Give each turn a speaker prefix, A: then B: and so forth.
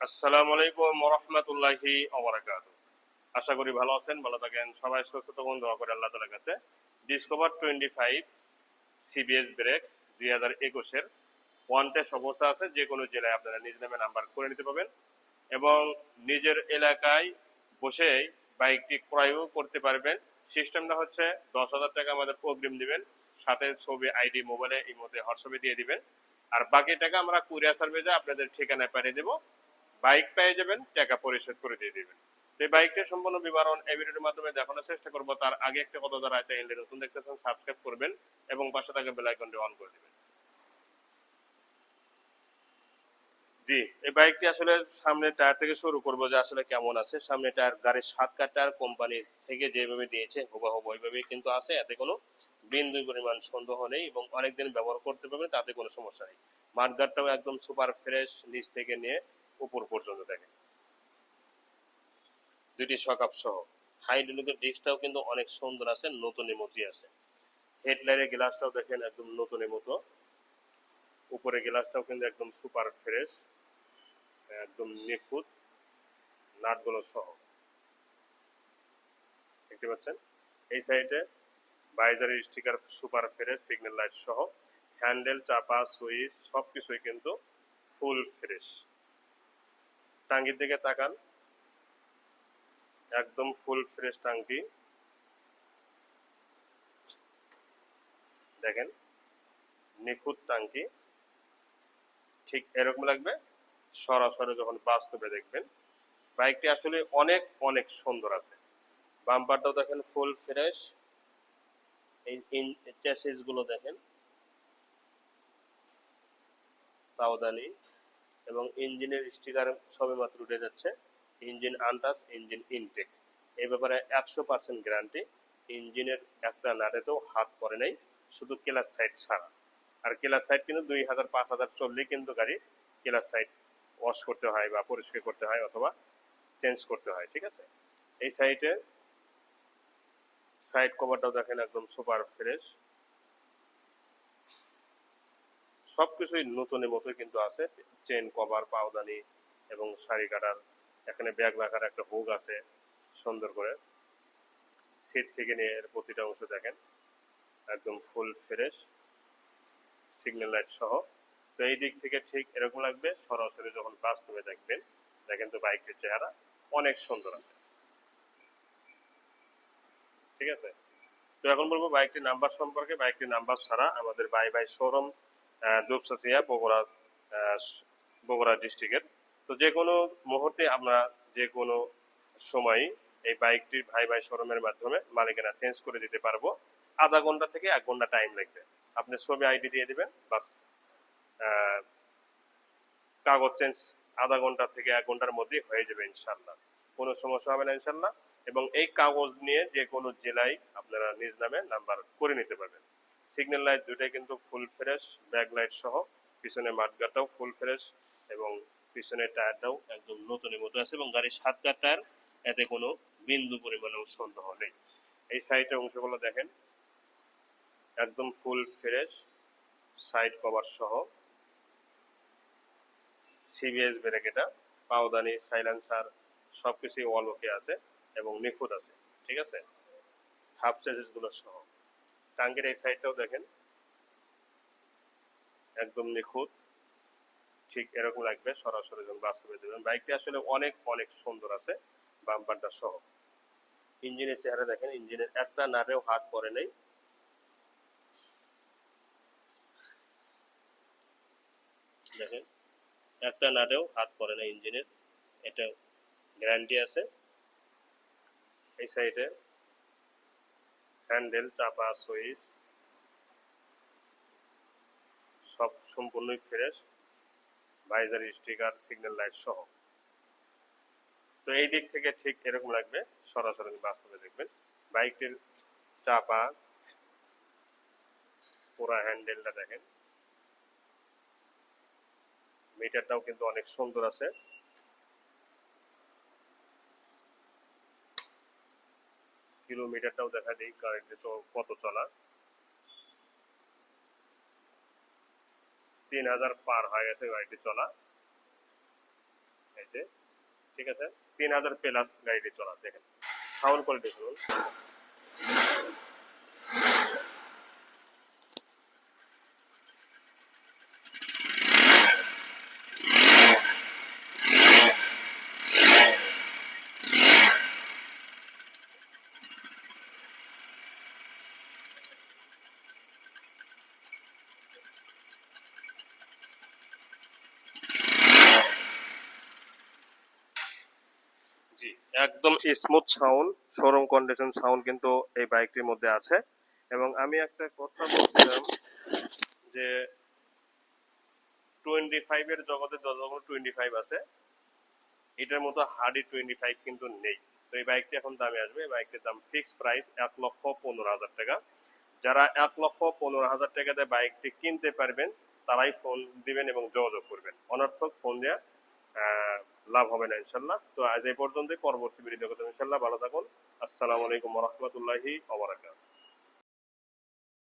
A: আসসালামু আলাইকুম রহমতুল্লাহি অবরাকাত আশা করি ভালো আছেন, ভালো থাকেন। সবাই সুস্থ থাকুন, দোয়া করে আল্লাহ তালার কাছে। Discover twenty five CBS brake দুই হাজার একুশের ওয়ান টেস্ট অবস্থা আছে যে কোনো জেলায় আপনারা নিজ নামে নাম্বার করে নিতে পারবেন। এবং নিজের এলাকায় বসে বাইকটি ক্রয়ও করতে পারবেন। সিস্টেমটা হচ্ছে দশ হাজার টাকা আমাদের অগ্রিম দিবেন। সাথে ছবি আইডি মোবাইলে এই মধ্যে হোয়াটসঅ্যাপে দিয়ে দিবেন। আর বাকি টাকা আমরা কুরিয়ার সার্ভিসে আপনাদের ঠিকানায় পাঠিয়ে দেবো। বাইক পেয়ে যাবেন, টাকা পরিশোধ করে দিয়ে দিবেন। এই বাইকটির সম্পূর্ণ বিবরণ এই ভিডিওর মাধ্যমে দেখানোর চেষ্টা করব। তার আগে একটা কথা যারা চ্যানেলটি নতুন দেখতেছেন, সাবস্ক্রাইব করবেন এবং পাশে থাকা বেল আইকনটি অন করে দিবেন। জি, এই বাইকটি আসলে সামনে টায়ার থেকে শুরু করব যে আসলে কেমন আছে। সামনে টায়ার, গাড়ির সাত কাঠ টায়ার কোম্পানি থেকে যেভাবে দিয়েছে হুবাহুব ওইভাবেই কিন্তু আছে। এতে কোনো বিন্দু পরিমাণ সন্দেহ নেই এবং অনেকদিন ব্যবহার করতে পারবেন, তাতে কোনো সমস্যা নেই। মাঠগাটটাও একদম সুপার ফ্রেশ নিচ থেকে নিয়ে উপর পর্যন্ত দেখেন দুইটি সকাপ সহ। হাইড্রোলিকের ডিস্কটাও কিন্তু অনেক সুন্দর আছে নতুনের মতোই আছে। হেডলাইটের গ্লাসটাও দেখেন একদম নতুনের মতো উপরে গ্লাসটাও কিন্তু একদম সুপার ফ্রেশ একদম নিখুঁত নাটগুলো সহ। দেখতে পাচ্ছেন? এই সাইডে বাইজারের sticker super fresh signal light সহ। হ্যান্ডেল চাপা সুইচ সব কিছুই কিন্তু ফুল ফ্রেশ টাঙ্গির দিকে তাকান। একদম ফুল ফ্রেশ টাঙ্কি দেখেন, নিখুঁত টাঙ্কি ঠিক এরকম লাগবে সরাসরি যখন বাস্তবে দেখবেন। বাইকটি আসলে অনেক অনেক সুন্দর আছে। বাম্পারটাও দেখেন ফুল ফ্রেশ এই গুলো দেখেন। পাওদানি এবং ইঞ্জিনের স্টিকার সবে মাত্র উঠে যাচ্ছে। ইঞ্জিন আনটাস ইঞ্জিন ইনটেক এই ব্যাপারে একশো পার্সেন্ট গ্যারান্টি ইঞ্জিনের একটা নাটেতেও হাত পড়ে নাই, শুধু কেলার সাইড ছাড়া। আর কেলার সাইড কিন্তু দুই হাজার পাঁচ হাজার চললেই কিন্তু গাড়ি কেলার সাইড ওয়াশ করতে হয় বা পরিষ্কার করতে হয় অথবা চেঞ্জ করতে হয়, ঠিক আছে? এই সাইডে সাইড কভারটাও দেখেন একদম সুপার ফ্রেশ সবকিছুই নতুনের মতোই কিন্তু আছে। চেন কভার পাওদানি এবং শাড়ি কাটার এখানে ব্যাগ রাখার একটা হুক আছে সুন্দর করে। সিট থেকে নিয়ে এর প্রতিটা অংশ দেখেন, একদম ফুল ফ্রেশ সিগন্যাল লাইট সহ। তো এই দিক থেকে ঠিক এরকম লাগবে, সরাসরি যখন বাস্তবে দেখবেন, দেখেন তো বাইকের চেহারা অনেক সুন্দর আছে। ঠিক আছে? তো এখন বলব বাইকটির নাম্বার সম্পর্কে, বাইকটির নাম্বার ছাড়া আমাদের buy buy showroom Dupchanchia Bogura Bogura ডিস্ট্রিক্টের তো যে কোনো মুহূর্তে আমরা যে কোনো সময় এই বাইকটির ভাই ভাই শোরুমের মাধ্যমে মালিকানা চেঞ্জ করে দিতে পারব। আধা ঘণ্টা থেকে এক ঘণ্টা টাইম লাগবে। আপনি ছবি আইডি দিয়ে দেবেন, বাস কাগজ চেঞ্জ আধা ঘণ্টা থেকে এক ঘণ্টার মধ্যেই হয়ে যাবে ইনশাল্লাহ কোনো সমস্যা হবে না ইনশাল্লাহ এবং এই কাগজ নিয়ে যে কোনো জেলায় আপনারা নিজ নামে নাম্বার করে নিতে পারবেন। সিগন্যাল লাইট দুটাই কিন্তু ফুল ফ্রেশ ব্যাক লাইট সহ। পিছনে মাঠগাটাও ফুল ফ্রেশ এবং পিছনের টায়ারটাও একদম নতুনের মতো আছে এবং গাড়ির সাত কার টায়ার এতে কোনো বিন্দু পরিমাণেও সন্দেহ নেই। এই সাইডের অংশগুলো দেখেন। একদম ফুল ফ্রেশ সাইড কভার সহ। সিবিএস ব্রেক এটা, পাওদানি সাইলেন্সার সব কিছুই ওকে আছে এবং নিখুঁত আছে, ঠিক আছে? হাফগুলো সহ। টাঙ্গের এই সাইডটাও দেখেন। একদম নিখুঁত। ঠিক এরকম লাগবে, সরাসরি যখন বাস্তবে দেবেন বাইকটি আসলে অনেক অনেক সুন্দর আছে বাম্পারটা সহ। ইঞ্জিনের চেহারা দেখেন, ইঞ্জিনের একটা নাটেও হাত পরে নেই। দেখেন, একটা নাটেও হাত পরে না ইঞ্জিনের। এটা গ্যারান্টি আছে। এই সাইডে হ্যান্ডেল চাপা সুইচ সব সম্পূর্ণই fresh visor sticker signal light সহ। তো এই দিক থেকে ঠিক এরকম লাগবে, সরাসরি বাস্তবে দেখবেন বাইকটির চাপা, পুরা হ্যান্ডেলটা দেখেন। মিটারটাও কিন্তু অনেক সুন্দর আছে। কিলোমিটারটাও দেখা দেয় কারেন্টে কত চলা। তিন হাজার পার হয়ে গেছে গাড়িটি চলা। এই যে, ঠিক আছে? তিন হাজার প্লাস গাড়িটি চলা, দেখেন। সাউন্ড কোয়ালিটি শুনুন জি একদম smooth sound showroom condition sound কিন্তু এই বাইকটির মধ্যে আছে। এবং আমি একটা কথা বলছিলাম যে টোয়েন্টি ফাইভ এর জগতে যতগুলো টোয়েন্টি ফাইভ আছে, এটার মতো হার্ডি টোয়েন্টি ফাইভ কিন্তু নেই। তো এই বাইকটি এখন দামে আসবে। এই বাইকটির দাম ফিক্স প্রাইস এক লক্ষ পনেরো হাজার টাকা। যারা এক লক্ষ পনেরো হাজার টাকাতে বাইকটি কিনতে পারবেন, তারাই ফোন দিবেন এবং যোগাযোগ করবেন। অনর্থক ফোন দেওয়া লাভ হবে না ইনশাল্লাহ তো আজ এই পর্যন্তই। পরবর্তী ভিডিও কথা ইনশাল্লাহ ভালো থাকুন। আসসালামু আলাইকুম রহমতুল্লাহি ওবরাকাত